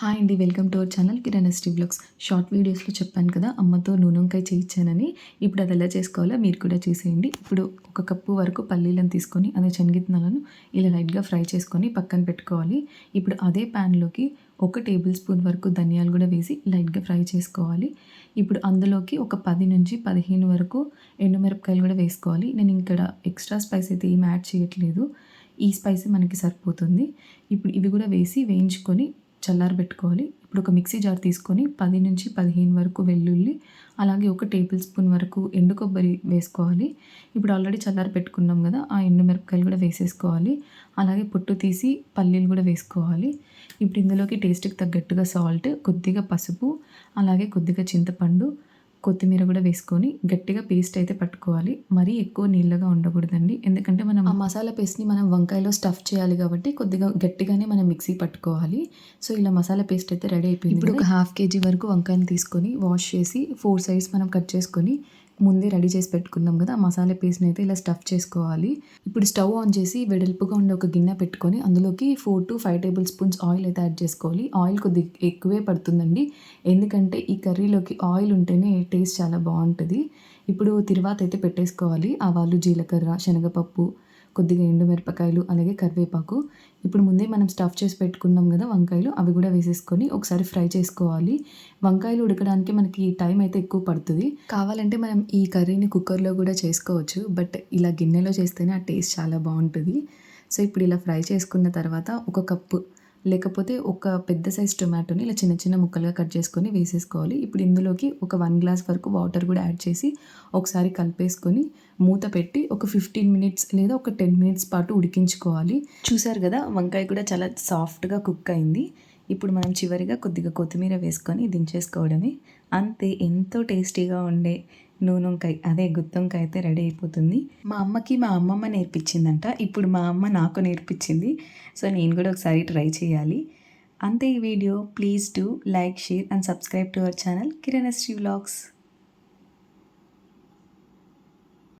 Hi అండి welcome to our channel Kiranasri vlogs. Short వీడియోస్లో చెప్పాను కదా అమ్మతో నూనెంకాయ చేయించానని. ఇప్పుడు అది ఎలా చేసుకోవాలో మీరు కూడా చేసేయండి. ఇప్పుడు ఒక కప్పు వరకు పల్లీలను తీసుకొని అదే శనగిత్తనాలను ఇలా లైట్గా ఫ్రై చేసుకొని పక్కన పెట్టుకోవాలి. ఇప్పుడు అదే ప్యాన్లోకి ఒక టేబుల్ స్పూన్ వరకు ధనియాలు కూడా వేసి లైట్గా ఫ్రై చేసుకోవాలి. ఇప్పుడు అందులోకి ఒక పది నుంచి పదిహేను వరకు ఎండుమిరపకాయలు కూడా వేసుకోవాలి. నేను ఇక్కడ ఎక్స్ట్రా స్పైస్ అయితే ఏం యాడ్ చేయట్లేదు. ఈ స్పైసీ మనకి సరిపోతుంది. ఇప్పుడు ఇవి కూడా వేసి వేయించుకొని చల్లారబెట్టుకోవాలి ఇప్పుడు ఒక మిక్సీ జార్ తీసుకొని పది నుంచి పదిహేను వరకు వెల్లుల్లి అలాగే ఒక టేబుల్ స్పూన్ వరకు ఎండు కొబ్బరి వేసుకోవాలి. ఇప్పుడు ఆల్రెడీ చల్లారి పెట్టుకున్నాం కదా ఆ ఎండు మిరపకాయలు కూడా వేసేసుకోవాలి. అలాగే పొట్టు తీసి పల్లీలు కూడా వేసుకోవాలి. ఇప్పుడు ఇందులోకి టేస్ట్కి తగ్గట్టుగా సాల్ట్ కొద్దిగా పసుపు అలాగే కొద్దిగా చింతపండు కొత్తిమీర కూడా వేసుకొని గట్టిగా పేస్ట్ అయితే పట్టుకోవాలి. మరీ ఎక్కువ నీళ్ళగా ఉండకూడదండి. ఎందుకంటే మనం ఆ మసాలా పేస్ట్ని మనం వంకాయలో స్టఫ్ చేయాలి కాబట్టి కొద్దిగా గట్టిగానే మనం మిక్సీ పట్టుకోవాలి. సో ఇలా మసాలా పేస్ట్ అయితే రెడీ అయిపోయింది ఇప్పుడు ఒక హాఫ్ కేజీ వరకు వంకాయని తీసుకొని వాష్ చేసి ఫోర్ సైడ్స్ మనం కట్ చేసుకొని ముందే రెడీ చేసి పెట్టుకున్నాం కదా ఆ మసాలా పేస్ట్ని అయితే ఇలా స్టఫ్ చేసుకోవాలి. ఇప్పుడు స్టవ్ ఆన్ చేసి వెడల్పుగా ఉండే ఒక గిన్నె పెట్టుకొని అందులోకి four to five tablespoons oil అయితే యాడ్ చేసుకోవాలి. ఆయిల్ కొద్ది ఎక్కువే పడుతుందండి. ఎందుకంటే ఈ కర్రీలోకి ఆయిల్ ఉంటేనే టేస్ట్ చాలా బాగుంటుంది. ఇప్పుడు తిరువాత అయితే పెట్టేసుకోవాలి. ఆవాలు జీలకర్ర శనగపప్పు కొద్దిగా ఎండుమిరపకాయలు అలాగే కరివేపాకు. ఇప్పుడు ముందే మనం స్టఫ్ చేసి పెట్టుకున్నాం కదా వంకాయలు అవి కూడా వేసేసుకొని ఒకసారి ఫ్రై చేసుకోవాలి. వంకాయలు ఉడకడానికి మనకి టైం అయితే ఎక్కువ పడుతుంది. కావాలంటే మనం ఈ కర్రీని కుక్కర్లో కూడా చేసుకోవచ్చు బట్ ఇలా గిన్నెలో చేస్తేనే ఆ టేస్ట్ చాలా బాగుంటుంది. సో ఇప్పుడు ఇలా ఫ్రై చేసుకున్న తర్వాత ఒక కప్పు లేకపోతే ఒక పెద్ద సైజ్ టొమాటోని ఇలా చిన్న చిన్న ముక్కలుగా కట్ చేసుకొని వేసేసుకోవాలి. ఇప్పుడు ఇందులోకి ఒక వన్ గ్లాస్ వరకు వాటర్ కూడా యాడ్ చేసి ఒకసారి కలిపేసుకొని మూత పెట్టి ఒక ఫిఫ్టీన్ మినిట్స్ లేదా ఒక టెన్ మినిట్స్ పాటు ఉడికించుకోవాలి. చూసారు కదా వంకాయ కూడా చాలా సాఫ్ట్గా కుక్ అయింది. ఇప్పుడు మనం చివరిగా కొద్దిగా కొత్తిమీర వేసుకొని దించేసుకోవడమే. అంతే ఎంతో టేస్టీగా ఉండే నూనెంకాయ అదే గుత్తొంకాయ అయితే రెడీ అయిపోతుంది. మా అమ్మకి మా అమ్మమ్మ నేర్పించిందంట. ఇప్పుడు మా అమ్మ నాకు నేర్పించింది. సో నేను కూడా ఒకసారి ట్రై చేయాలి. అంతే ఈ video. Please do like share and subscribe to our channel Kiranasri vlogs.